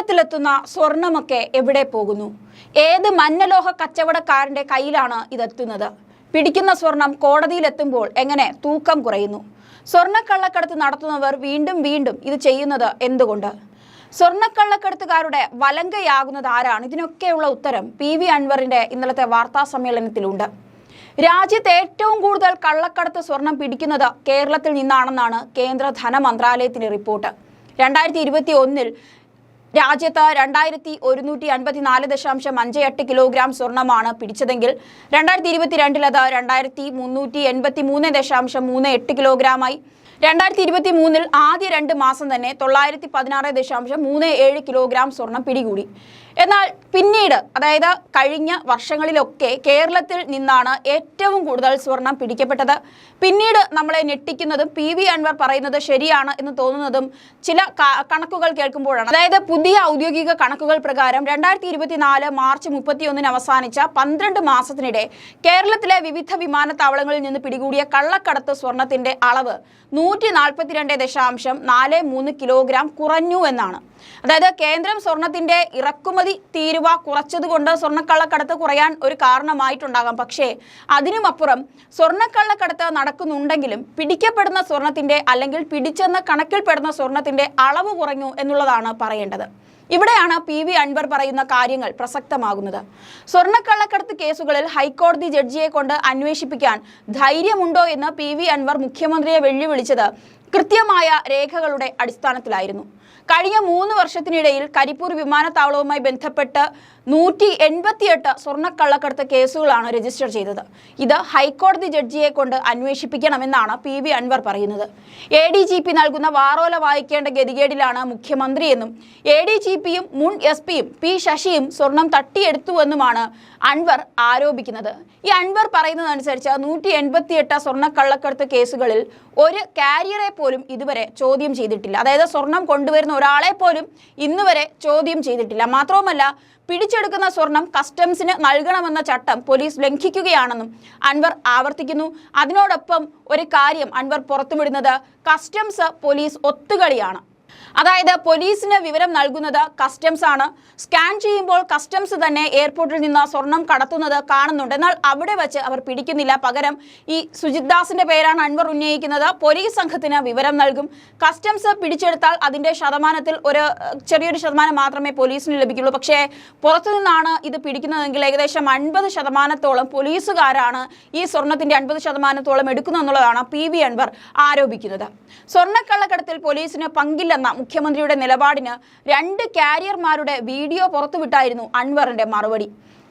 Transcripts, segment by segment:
കേരളത്തിലെത്തുന്ന സ്വർണമൊക്കെ എവിടെ പോകുന്നു? ഏത് മഞ്ഞലോഹ കച്ചവടക്കാരന്റെ കയ്യിലാണ് ഇതെത്തുന്നത്? പിടിക്കുന്ന സ്വർണം കോടതിയിലെത്തുമ്പോൾ എങ്ങനെ തൂക്കം കുറയുന്നു? സ്വർണക്കള്ളക്കടത്ത് നടത്തുന്നവർ വീണ്ടും വീണ്ടും ഇത് ചെയ്യുന്നത് എന്തുകൊണ്ട്? സ്വർണക്കള്ളക്കടത്തുകാരുടെ വലങ്കയാകുന്നത് ആരാണ്? ഇതിനൊക്കെയുള്ള ഉത്തരം പി വി അൻവറിന്റെ ഇന്നലത്തെ വാർത്താ സമ്മേളനത്തിലുണ്ട്. രാജ്യത്ത് ഏറ്റവും കൂടുതൽ കള്ളക്കടത്ത് സ്വർണം പിടിക്കുന്നത് കേരളത്തിൽ നിന്നാണെന്നാണ് കേന്ദ്ര ധനമന്ത്രാലയത്തിന്റെ റിപ്പോർട്ട്. രണ്ടായിരത്തി ഇരുപത്തി ഒന്നിൽ രാജ്യത്ത് രണ്ടായിരത്തി ഒരുന്നൂറ്റി അൻപത്തിനാല് ദശാംശം അഞ്ച് എട്ട് കിലോഗ്രാം സ്വർണമാണ് പിടിച്ചതെങ്കിൽ രണ്ടായിരത്തി ഇരുപത്തിരണ്ടിലത് രണ്ടായിരത്തി മുന്നൂറ്റി എൺപത്തി മൂന്ന് ദശാംശം മൂന്ന് എട്ട് കിലോഗ്രാമായി രണ്ടായിരത്തി ഇരുപത്തി മൂന്നിൽ ആദ്യ രണ്ട് മാസം തന്നെ തൊള്ളായിരത്തി പതിനാറ് ദശാംശം മൂന്ന് ഏഴ് കിലോഗ്രാം സ്വർണം പിടികൂടി. എന്നാൽ പിന്നീട് അതായത് കഴിഞ്ഞ വർഷങ്ങളിലൊക്കെ കേരളത്തിൽ നിന്നാണ് ഏറ്റവും കൂടുതൽ സ്വർണം പിടിക്കപ്പെട്ടത്. പിന്നീട് നമ്മളെ ഞെട്ടിക്കുന്നതും പി വി അൻവർ പറയുന്നത് ശരിയാണ് എന്ന് തോന്നുന്നതും ചില കണക്കുകൾ കേൾക്കുമ്പോഴാണ്. അതായത് പുതിയ ഔദ്യോഗിക കണക്കുകൾ പ്രകാരം രണ്ടായിരത്തി ഇരുപത്തിനാല് മാർച്ച് മുപ്പത്തിയൊന്നിന് അവസാനിച്ച പന്ത്രണ്ട് മാസത്തിനിടെ കേരളത്തിലെ വിവിധ വിമാനത്താവളങ്ങളിൽ നിന്ന് പിടികൂടിയ കള്ളക്കടത്ത് സ്വർണത്തിന്റെ അളവ് നൂറ്റി നാൽപ്പത്തിരണ്ട് ദശാംശം നാല് മൂന്ന് കിലോഗ്രാം കുറഞ്ഞു എന്നാണ്. അതായത് കേന്ദ്രം സ്വർണത്തിന്റെ ഇറക്കുമതി തീരുവ കുറച്ചതുകൊണ്ട് സ്വർണക്കള്ളക്കടത്ത് കുറയാൻ ഒരു കാരണമായിട്ടുണ്ടാകാം. പക്ഷേ അതിനുമപ്പുറം സ്വർണക്കള്ളക്കടത്ത് നടക്കുന്നുണ്ടെങ്കിലും പിടിക്കപ്പെടുന്ന സ്വർണത്തിന്റെ അല്ലെങ്കിൽ പിടിച്ചെന്ന് കണക്കിൽപ്പെടുന്ന സ്വർണത്തിന്റെ അളവ് കുറഞ്ഞു എന്നുള്ളതാണ് പറയേണ്ടത്. ഇവിടെയാണ് പി വി അൻവർ പറയുന്ന കാര്യങ്ങൾ പ്രസക്തമാകുന്നത്. സ്വർണക്കള്ളക്കടത്ത് കേസുകളിൽ ഹൈക്കോടതി ജഡ്ജിയെ കൊണ്ട് അന്വേഷിപ്പിക്കാൻ ധൈര്യമുണ്ടോ എന്ന് പി വി അൻവർ മുഖ്യമന്ത്രിയെ വെല്ലുവിളിച്ചത് കൃത്യമായ രേഖകളുടെ അടിസ്ഥാനത്തിലായിരുന്നു. കഴിഞ്ഞ മൂന്ന് വർഷത്തിനിടയിൽ കരിപ്പൂർ വിമാനത്താവളവുമായി ബന്ധപ്പെട്ട് നൂറ്റി എൺപത്തിയെട്ട് സ്വർണക്കള്ളക്കടത്ത് കേസുകളാണ് രജിസ്റ്റർ ചെയ്തത്. ഇത് ഹൈക്കോടതി ജഡ്ജിയെ കൊണ്ട് അന്വേഷിപ്പിക്കണമെന്നാണ് പി വി അൻവർ പറയുന്നത്. എ ഡി ജി പി നൽകുന്ന വാറോല വായിക്കേണ്ട ഗതികേടിലാണ് മുഖ്യമന്ത്രിയെന്നും എ ഡി ജി പിയും മുൻ എസ് പിയും പി ശശിയും സ്വർണം തട്ടിയെടുത്തുവെന്നുമാണ് അൻവർ ആരോപിക്കുന്നത്. ഈ അൻവർ പറയുന്നതനുസരിച്ച് നൂറ്റി എൺപത്തിയെട്ട് സ്വർണക്കള്ളക്കടത്ത് കേസുകളിൽ ഒരു കാരിയറെ പോലും ഇതുവരെ ചോദ്യം ചെയ്തിട്ടില്ല. അതായത് സ്വർണം കൊണ്ടുവരുന്ന ഒരാളെ പോലും ഇന്നുവരെ ചോദ്യം ചെയ്തിട്ടില്ല. മാത്രവുമല്ല പിടിച്ചെടുക്കുന്ന സ്വർണം കസ്റ്റംസിന് നൽകണമെന്ന ചട്ടം പോലീസ് ലംഘിക്കുകയാണെന്നും അൻവർ ആവർത്തിക്കുന്നു. അതിനോടൊപ്പം ഒരു കാര്യം അൻവർ പുറത്തുവിടുന്നത് കസ്റ്റംസ് പോലീസ് ഒത്തുകളിയാണ്. അതായത് പോലീസിന് വിവരം നൽകുന്നത് കസ്റ്റംസ് ആണ്. സ്കാൻ ചെയ്യുമ്പോൾ കസ്റ്റംസ് തന്നെ എയർപോർട്ടിൽ നിന്ന് സ്വർണം കടത്തുന്നത് കാണുന്നുണ്ട്. എന്നാൽ അവിടെ വെച്ച് അവർ പിടിക്കുന്നില്ല. പകരം ഈ സുജിത് ദാസിന്റെ പേരാണ് അൻവർ ഉന്നയിക്കുന്നത്. പോലീസ് സംഘത്തിന് വിവരം നൽകും. കസ്റ്റംസ് പിടിച്ചെടുത്താൽ അതിന്റെ ശതമാനത്തിൽ ഒരു ചെറിയൊരു ശതമാനം മാത്രമേ പോലീസിന് ലഭിക്കുള്ളൂ. പക്ഷേ പുറത്തു നിന്നാണ് ഇത് പിടിക്കുന്നതെങ്കിൽ ഏകദേശം അൻപത് ശതമാനത്തോളം പോലീസുകാരാണ് ഈ സ്വർണത്തിന്റെ അൻപത് ശതമാനത്തോളം എടുക്കുന്നതെന്നുള്ളതാണ് പി വി അൻവർ ആരോപിക്കുന്നത്. സ്വർണക്കള്ളക്കടത്തിൽ പോലീസിന് പങ്കില്ലെന്ന മുഖ്യമന്ത്രിയുടെ നിലപാടിന് രണ്ട് കാരിയർമാരുടെ വീഡിയോ പുറത്തുവിട്ടായിരുന്നു അൻവറിന്റെ മറുപടി.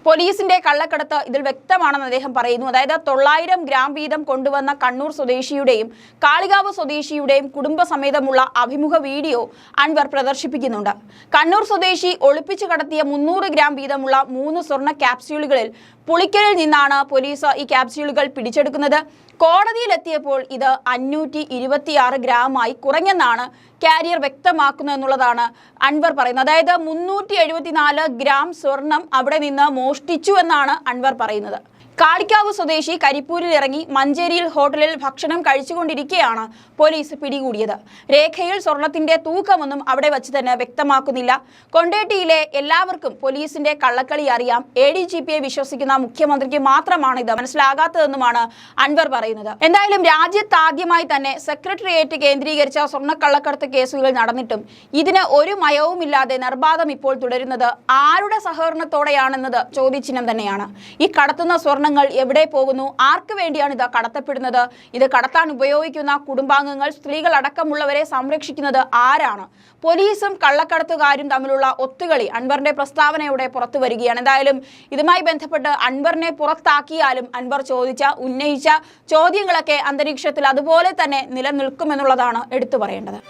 പോലീസിന്റെ കള്ളക്കടത്ത് ഇതിൽ വ്യക്തമാണെന്ന് അദ്ദേഹം പറയുന്നു. അതായത് തൊള്ളായിരം ഗ്രാം വീതം കൊണ്ടുവന്ന കണ്ണൂർ സ്വദേശിയുടെയും കാളികാവ് സ്വദേശിയുടെയും കുടുംബസമേതമുള്ള അഭിമുഖ വീഡിയോ അൻവർ പ്രദർശിപ്പിക്കുന്നുണ്ട്. കണ്ണൂർ സ്വദേശി ഒളിപ്പിച്ചു കടത്തിയ മുന്നൂറ് ഗ്രാം വീതമുള്ള മൂന്ന് സ്വർണ ക്യാപ്സ്യൂളുകളിൽ പുളിക്കലിൽ നിന്നാണ് പോലീസ് ഈ ക്യാപ്സ്യൂളുകൾ പിടിച്ചെടുക്കുന്നത്. കോടതിയിലെത്തിയപ്പോൾ ഇത് അഞ്ഞൂറ്റി ഇരുപത്തിയാറ് ഗ്രാമായി കുറഞ്ഞെന്നാണ് കാരിയർ വ്യക്തമാക്കുന്നു എന്നുള്ളതാണ് അൻവർ പറയുന്നത്. അതായത് മുന്നൂറ്റി എഴുപത്തിനാല് ഗ്രാം സ്വർണം അവിടെ നിന്ന് മോഷ്ടിച്ചു എന്നാണ് അൻവർ പറയുന്നത്. കാളിക്കാവ് സ്വദേശി കരിപ്പൂരിൽ ഇറങ്ങി മഞ്ചേരിയിൽ ഹോട്ടലിൽ ഭക്ഷണം കഴിച്ചുകൊണ്ടിരിക്കെയാണ് പോലീസ് പിടികൂടിയത്. രേഖയിൽ സ്വർണത്തിന്റെ തൂക്കമൊന്നും അവിടെ വച്ച് തന്നെ വ്യക്തമാക്കുന്നില്ല. കൊണ്ടേട്ടിയിലെ എല്ലാവർക്കും പോലീസിന്റെ കള്ളക്കളി അറിയാം. എ ഡി ജി പിയെ വിശ്വസിക്കുന്ന മുഖ്യമന്ത്രിക്ക് മാത്രമാണ് ഇത് മനസ്സിലാകാത്തതെന്നുമാണ് അൻവർ പറയുന്നത്. എന്തായാലും രാജ്യത്താദ്യമായി തന്നെ സെക്രട്ടേറിയറ്റ് കേന്ദ്രീകരിച്ച സ്വർണക്കള്ളക്കടത്ത് കേസുകൾ നടന്നിട്ടും ഇതിന് ഒരു മയവുമില്ലാതെ നിർബാധം ഇപ്പോൾ തുടരുന്നത് ആരുടെ സഹകരണത്തോടെയാണെന്നത് ചോദ്യചിഹ്നം തന്നെയാണ്. ഈ കടത്തുന്ന സ്വർണങ്ങൾ എവിടെ പോകുന്നു? ആർക്ക് വേണ്ടിയാണ് ഇത് കടത്തപ്പെടുന്നത്? ഇത് കടത്താൻ ഉപയോഗിക്കുന്ന കുടുംബാംഗങ്ങൾ സ്ത്രീകൾ അടക്കമുള്ളവരെ സംരക്ഷിക്കുന്നത് ആരാണ്? പോലീസും കള്ളക്കടത്തുകാരും തമ്മിലുള്ള ഒത്തുകളി അൻവറിന്റെ പ്രസ്താവനയോടെ പുറത്തു വരികയാണ്. എന്തായാലും ഇതുമായി ബന്ധപ്പെട്ട് അൻവറിനെ പുറത്താക്കിയാലും അൻവർ ചോദിച്ച ഉന്നയിച്ച ചോദ്യങ്ങളൊക്കെ അന്തരീക്ഷത്തിൽ അതുപോലെ തന്നെ നിലനിൽക്കുമെന്നുള്ളതാണ് എടുത്തു പറയേണ്ടത്.